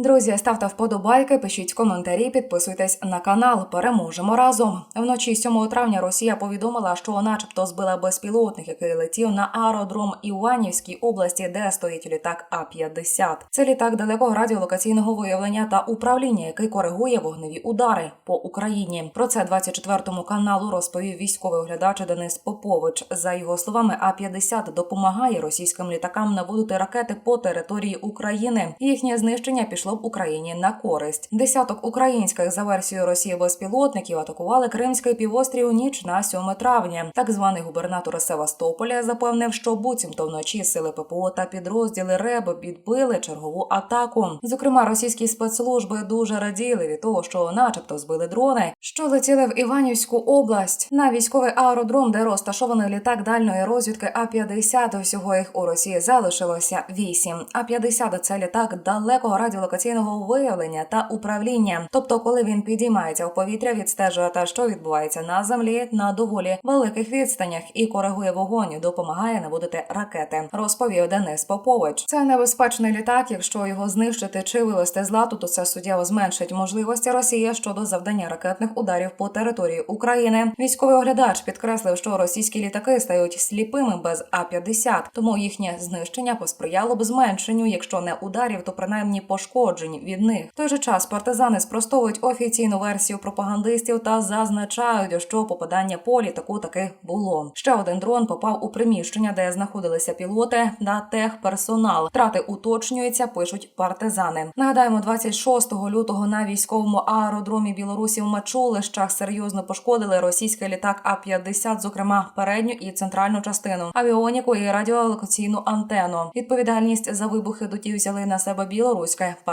Друзі, ставте вподобайки, пишіть коментарі, підписуйтесь на канал. Переможемо разом. Вночі 7 травня Росія повідомила, що, начебто, збила безпілотник, який летів на аеродром Іванівській області, де стоїть літак А 50 Це літак далекого радіолокаційного виявлення та управління, який коригує вогневі удари по Україні. Про це 24 каналу розповів військовий оглядач Денис Попович. За його словами, А 50 допомагає російським літакам наводити ракети по території України. Їхнє знищення пішло б Україні на користь. Десяток українських за версією Росії безпілотників атакували Кримський півострів у ніч на 7 травня. Так званий губернатор Севастополя запевнив, що буцімто вночі сили ППО та підрозділи РЕБ відбили чергову атаку. Зокрема, російські спецслужби дуже раділи від того, що, начебто, збили дрони, що летіли в Іванівську область на військовий аеродром, де розташований літак дальної розвідки А 50 Всього їх у Росії залишилося вісім. А 50 це літак далекого радіолокаційного виявлення та управління. Тобто, коли він підіймається в повітря, відстежує те, що відбувається на землі на доволі великих відстанях і коригує вогонь, допомагає наводити ракети. Розповів Денис Попович. Це небезпечний літак. Якщо його знищити чи вивести з ладу, то це суттєво зменшить можливості Росії щодо завдання ракетних ударів по території України. Військовий оглядач підкреслив, що російські літаки стають сліпими без А 50 тому їхнє знищення посприяло б зменшенню, якщо не ударів, то принаймні пошкоджень від них. В той же час партизани спростовують офіційну версію пропагандистів та зазначають, що попадання по літаку таки було. Ще один дрон попав у приміщення, де знаходилися пілоти та техперсонал. Втрати уточнюються, пишуть партизани. Нагадаємо, 26 лютого на військовому аеродромі Білорусі в Мачулищах серйозно пошкодили російський літак А 50 зокрема передню і центральну частину, авіоніку і радіолокаційну антенну. Відповідальність за вибухи доті взяли на себе білоруські